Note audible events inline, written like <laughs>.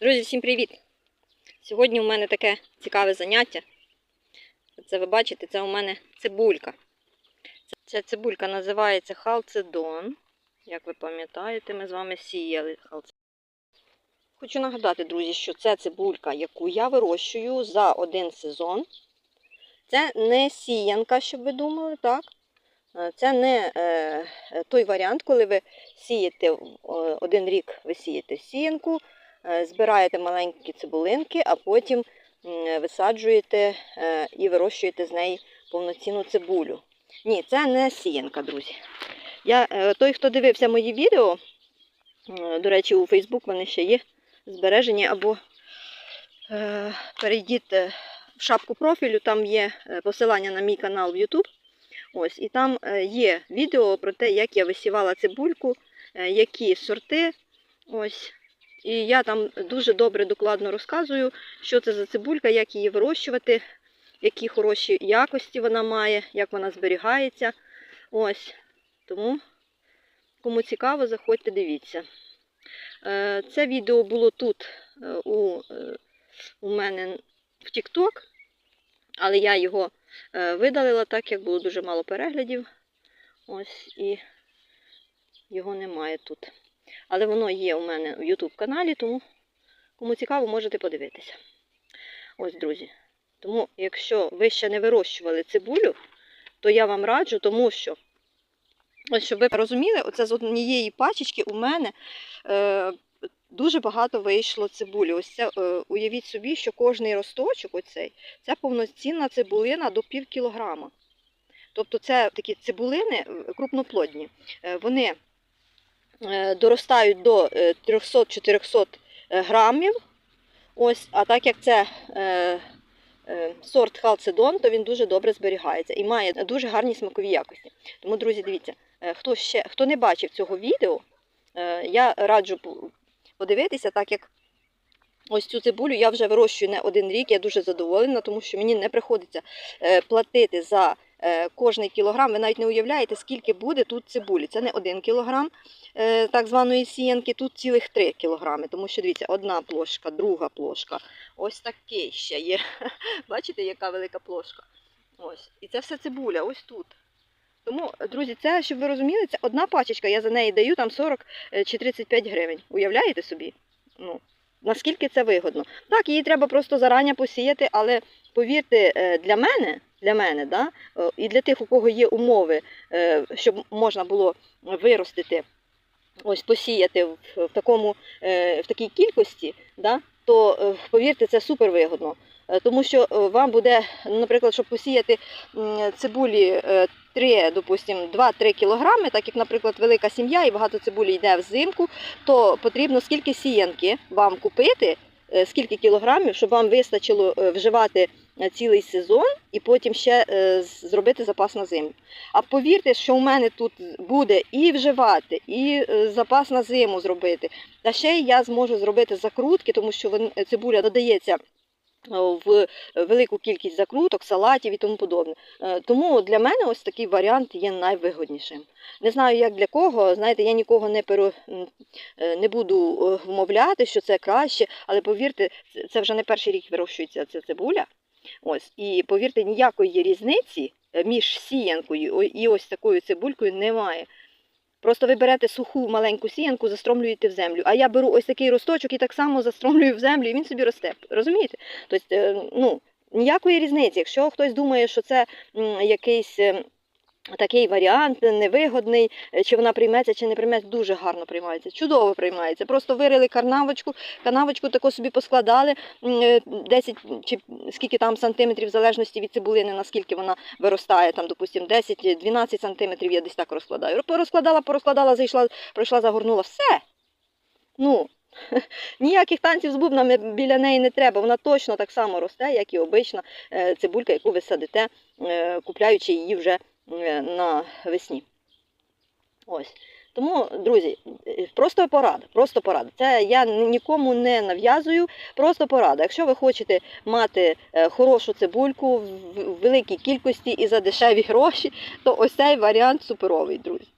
Друзі, всім привіт! Сьогодні у мене таке цікаве заняття. Це ви бачите, це у мене цибулька. Ця цибулька називається халцедон. Як ви пам'ятаєте, ми з вами сіяли халцедон. Хочу нагадати, друзі, що це цибулька, яку я вирощую за один сезон. Це не сіянка, щоб ви думали, так? Е, Це не е, той варіант, коли ви сієте е, один рік, ви сієте сіянку, е, збираєте маленькі цибулинки, а потім висаджуєте е, і вирощуєте з неї повноцінну цибулю. Ні, це не сіянка, друзі. Я, е, той, хто дивився мої відео, е, до речі, у Facebook вони ще є збережені, або е, перейдіть е, в шапку профілю, там є е, посилання на мій канал в YouTube. Ось, і там е, є відео про те, як я висівала цибульку, е, які сорти. Ось. І я там дуже добре докладно розказую, що це за цибулька, як її вирощувати, які хороші якості вона має, як вона зберігається. Ось. Тому, кому цікаво, заходьте, дивіться. Е, Це відео було тут е, у, е, у мене в TikTok, але я його видалила так, як було дуже мало переглядів. Ось і його немає тут. Але воно є у мене в YouTube каналі, тому кому цікаво, можете подивитися. Ось, друзі. Тому, якщо ви ще не вирощували цибулю, то я вам раджу, тому що, ось щоб ви розуміли, оце з однієї пачечки у мене е, дуже багато вийшло цибулі. Ось це, е, уявіть собі, що кожний росточок, оцей, це повноцінна цибулина до пів кілограма. Тобто це такі цибулини е, крупноплодні. Е, Вони доростають до е, 300-400 грамів. Ось, а так як це е, е, сорт халцедон, то він дуже добре зберігається і має дуже гарні смакові якості. Тому, друзі, дивіться, е, хто ще хто не бачив цього відео, е, я раджу подивитися, так як ось цю цибулю я вже вирощую не один рік, я дуже задоволена, тому що мені не приходиться е, платити за е, кожний кілограм. Ви навіть не уявляєте, скільки буде тут цибулі. Це не один кілограм е, так званої сіянки, тут цілих три кілограми. Тому що дивіться, одна плошка, друга плошка. Ось такий ще є. <laughs> Бачите, яка велика плошка? Ось. І це все цибуля, ось тут. Тому, друзі, це, щоб ви розуміли, це одна пачечка, я за неї даю там 40 е, чи 35 гривень. Уявляєте собі? Ну, наскільки це вигодно. Так, її треба просто зарані посіяти, але повірте, е, для мене, для мене, да, е, і для тих, у кого є умови, е, щоб можна було виростити, ось посіяти в, такому, в такій кількості, да, то повірте, це супер вигодно. Тому що вам буде, наприклад, щоб посіяти цибулі 3, допустимо, 2-3 кілограми, так як, наприклад, велика сім'я і багато цибулі йде взимку, то потрібно скільки сіянки вам купити, е, скільки кілограмів, щоб вам вистачило е, вживати е, цілий сезон і потім ще зробити запас на зиму. А повірте, що у мене тут буде і вживати, і запас на зиму зробити. Та ще я зможу зробити закрутки, тому що цибуля додається в велику кількість закруток, салатів і тому подобне. Е, Тому для мене ось такий варіант є найвигоднішим. Не знаю, як для кого. Знаєте, я нікого не пере, е, не буду е, вмовляти, що це краще, але повірте, це- вже не перший рік вирощується ця цибуля. Ось, і повірте, ніякої різниці е, між сіянкою і ось такою цибулькою немає. Просто ви берете суху маленьку сіянку, застромлюєте в землю. А я беру ось такий росточок і так само застромлюю в землю, і він собі росте. Розумієте? Тобто, е, ну, ніякої різниці. Якщо хтось думає, що це якийсь. Е, Такий варіант невигодний, е, чи вона прийметься, чи не прийметься, дуже гарно приймається, чудово приймається. Просто вирили карнавочку, канавочку таку собі поскладали е, 10 чи скільки там сантиметрів, в залежності від цибулини, наскільки вона виростає, там, допустимо, 10-12 сантиметрів я десь так розкладаю. Порозкладала, порозкладала, зайшла, пройшла, загорнула, все. Ну, <laughs> ніяких танців з бубнами біля неї не треба. Вона точно так само росте, як і обична е, цибулька, яку ви садите, е, купляючи її вже е, на весні. Ось. Тому, друзі, е, просто порада, просто порада. Це я нікому не нав'язую, просто порада. Якщо ви хочете мати е, хорошу цибульку в великій кількості і за дешеві <laughs> гроші, то ось цей варіант суперовий, друзі.